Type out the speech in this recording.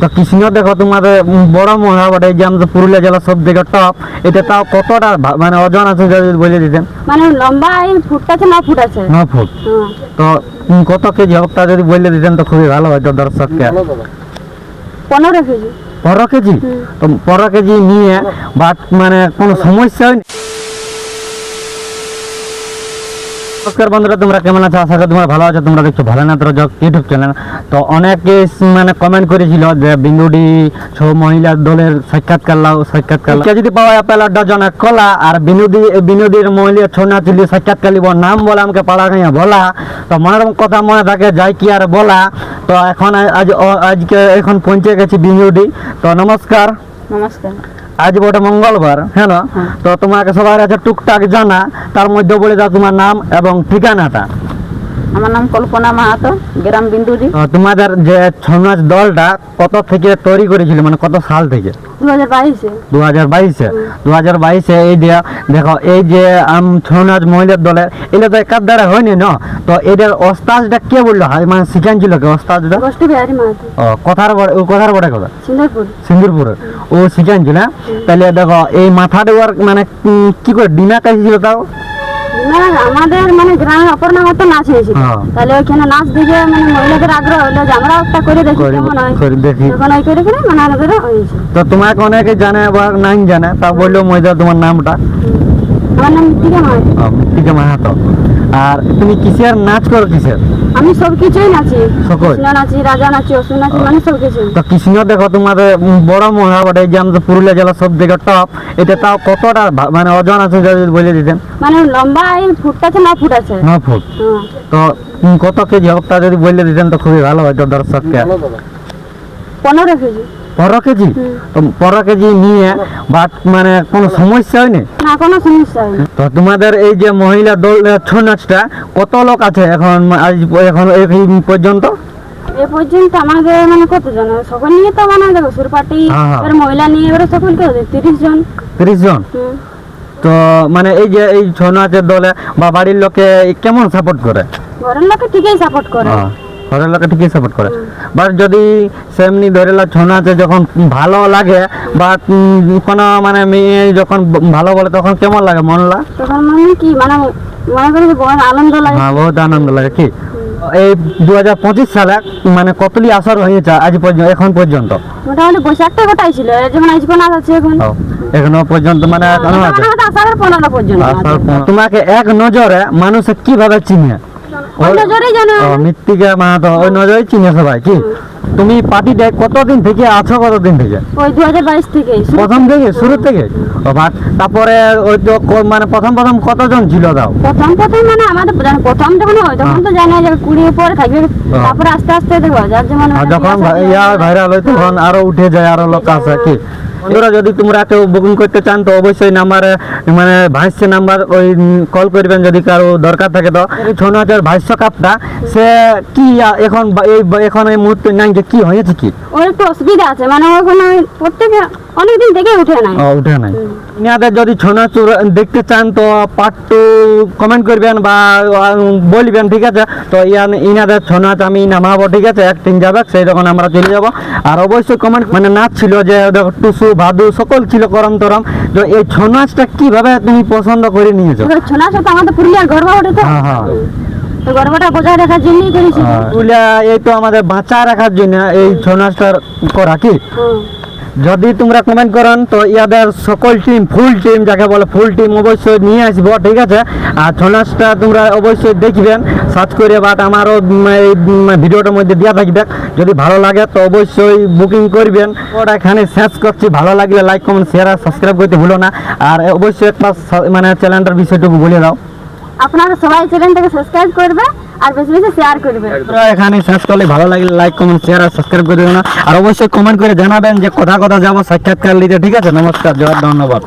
তো কৃষ্ণ দেখো তোমাদের বড় মহা বটে যে আমাদের পুরুলিয়া জেলা সব থেকে টপ এটা তাও কতটা মানে ওজন আছে যদি বলে দিতেন? মানে লম্বা এই ফুটটা আছে না ফুট আছে। ন ফুট? হ্যাঁ। তো কত কেজি হোক যদি বলে দিতেন তো খুবই ভালো হতো দর্শককে। পনেরো কেজি। পনেরো কেজি? তো পনেরো কেজি নিয়ে বাট মানে কোনো সমস্যা হয়নি নমস্কার বন্ধুরা তোমরা কেমন আছো? আশা করি তোমরা ভালো আছো তোমরা দেখছ ভালো না তোর ইউটিউব চ্যানেল তো অনেকে মানে কমেন্ট করেছিল যে বিন্দুডি ছৌ মহিলা দলের সাক্ষাৎকার লাও সাক্ষাৎকার। কে যদি পাওয়া পেলা ডজন এক কলা আর বিনোদী বিনোদীর মহিলা ছৌ নাচলি সাক্ষাৎকার লিব নাম বলে আমাকে পাড়া গাইয়া বলা। তো মনের কথা মনে থাকে যাই কি আর বলা। তো এখন আজ আজকে এখন পৌঁছে গেছি বিনোদী তো নমস্কার। নমস্কার। আজ বটে মঙ্গলবার হ্যাঁ হ্যাঁ। তো তোমাকে সবার আছে টুকটাক জানা তার মধ্যে বলে দাও তোমার নাম এবং ঠিকানাটা আমার নাম কল্পনা মাহাতো গ্রাম বিন্দুদি তো তোমাদের যে ছৌ নাচ দলটা কত থেকে তৈরি করেছিল? মানে কত সাল থেকে? দু হাজার বাইশে? দু হাজার বাইশে এই যে দেখো এই যে আম ছৌ নাচ মহিলার দলের এটা তো একার দ্বারা হয়নি না? তো এদের ওস্তাজটা কে বলল? হয় মানে শিখানছিল কে ওস্তাজটা গোষ্ঠী ও কথার বড় ও কথার বড় কথা সিন্দুরপুর। ও শিখানছিল হ্যাঁ? তাহলে দেখো এই মাথা দেওয়ার মানে কি করে ডিমা কাজছিল তাও? না আমাদের মানে গ্রামে অপর্ণা মতো নাচ হয়েছিল হ্যাঁ। তাহলে ওইখানে নাচ দেখে মানে মহিলাদের আগ্রহ হলো যে আমরাও একটা করে দেখি কেমন হয়? দেখি। তখন ওই করে করে মানে আমাদের হয়েছে তো তোমাকে অনেকে জানে বা নাই জানে তা বলল মহিলা তোমার নামটা। আমার নাম মৃত্তিকা মাহাতো। আহ, মাহাতো। আর তুমি কিসের নাচ করো কিসের আমি সব কিছুই নাচি। সকল? নাচি রাজা নাচি অসুর নাচি মানে সব কিছু তো কৃষ্ণ দেখো তোমাদের বড় মহা বটে যে আমাদের পুরুলিয়া জেলা সব থেকে টপ এটা তাও কতটা মানে ওজন আছে যদি বলে দিতেন? মানে লম্বা এই আছে না ফুট আছে। ন ফুট? হ্যাঁ। তো কত কেজি হোক তা যদি বলে দিতেন তো খুবই ভালো হতো দর্শককে। পনেরো কেজি। পনেরো কেজি? পনেরো কেজি নিয়ে বাট মানে কোনো সমস্যা হয়নি? না কোনো সমস্যা হয়নি। তো তোমাদের এই যে মহিলা দল ছৌ নাচটা কত লোক আছে এখন আজ এখন এই পর্যন্ত? এ পর্যন্ত আমাদের মানে কতজন? সকল নিয়ে তো মানে দেখো সুরপাটি হ্যাঁ, হ্যাঁ। এবার মহিলা নিয়ে এবারে তিরিশ জন। তিরিশ জন? তো মানে এই যে এই ছৌ নাচের দলে বা বাড়ির লোকে কেমন সাপোর্ট করে? ঘরের লোকে ঠিকই সাপোর্ট করে। হ্যাঁ, ঘরের লোকে ঠিকই সাপোর্ট করে। বাট যদি সেমনি ধরে লা ছৌ নাচে যখন ভালো লাগে বা কোনো মানে মেয়ে যখন ভালো বলে তখন কেমন লাগে মনলা? তখন মানে কি মানে মনে করি আনন্দ লাগে। হ্যাঁ বহুত আনন্দ লাগে কি? এই দু হাজার পঁচিশ সালে মানে কতলি আসর হয়েছে আজ পর্যন্ত এখন পর্যন্ত? মোটামুটি বৈশাখটা ছিল? যেমন আজকে নাচ আছে এখন এখনও পর্যন্ত মানে এখনও আছে। পর্যন্ত আছে। তোমাকে এক নজরে মানুষে কীভাবে চিনে? মৃত্তিকা মাহাতো ওই নজরে চিনে সবাই কি? তুমি পার্টিতে কতদিন থেকে আছো কতদিন থেকে? ওই দু হাজার বাইশ থেকে প্রথম থেকে শুরু থেকে? তারপরে ওই তো মানে প্রথম প্রথম কতজন ছিল তাও? প্রথম প্রথম মানে আমাদের প্রথম যখন হয়। তখন তো জানা যায় কুড়ি উপরে থাকবে তারপরে আস্তে আস্তে দেখো যার যেমন আর যখন ইয়া ভাইরাল হয় তখন আরও উঠে যায় আরও লোক আসে কি? বন্ধুরা, যদি তোমরা কেউ বুকিং করতে চান, তো অবশ্যই নাম্বারে মানে ভাইস নাম্বার ওই কল করবেন যদি কারও দরকার থাকে তো। ছন হাজার ভাষ্য কাপটা, সে কি, এখন এই এখন এই মুহূর্তে নাই যে কি হয়েছে কি? অনেক অসুবিধা আছে মানে ওখানে প্রত্যেকে অনেকদিন থেকে উঠে নাই। উঠে নাই। ইনাদের যদি ছৌ নাচ দেখতে চান তো পার্ট টু কমেন্ট করবেন বা বলবেন ঠিক আছে? তো ইয়ান ইনাদের ছৌ নাচ আমি নামাবো ঠিক আছে? অ্যাক্টিং যাবে সেই তখন আমরা চলে যাব। আর অবশ্যই কমেন্ট মানে নাচ ছিল যে দেখো টুসু ভাদু সকল ছিল করম তরম তো এই ছৌ নাচটা কীভাবে তুমি পছন্দ করে নিয়েছো? এবার ছোনা ছোট আমাদের পুরুলিয়ার গর্ব ওঠে তো। হ্যাঁ হ্যাঁ। তো গর্বটা বজায় রাখার জন্যই করেছি। পুরুলিয়া এই তো আমাদের বাঁচা রাখার জন্য এই ছৌ নাচটা করা কি। যদি তোমরা কমেন্ট করেন, তো ইয়াদের সকল টিম ফুল টিম যাকে বলে ফুল টিম অবশ্যই নিয়ে আসব, ঠিক আছে? আর ছৌ তোমরা অবশ্যই দেখবেন সার্চ করে বাট আমারও এই ভিডিওটার মধ্যে দেওয়া থাকবে যদি ভালো লাগে, তো অবশ্যই বুকিং করবেন। ওটা এখানে শেষ করছি। ভালো লাগলে লাইক কমেন্ট শেয়ার আর সাবস্ক্রাইব করতে ভুলো না। আর অবশ্যই একটা মানে চ্যানেলটার বিষয়টুকু বলে দাও। আপনারা সবাই চ্যানেলটাকে সাবস্ক্রাইব করবে। আর বেশি বেশি শেয়ার করবেন এখানে শেষ করলে ভালো লাগলে লাইক কমেন্ট শেয়ার আর সাবস্ক্রাইব করে দেবেন আর অবশ্যই কমেন্ট করে জানাবেন যে কথা কথা যাব সাক্ষাৎকার নিতে। ঠিক আছে? নমস্কার, জয়, ধন্যবাদ।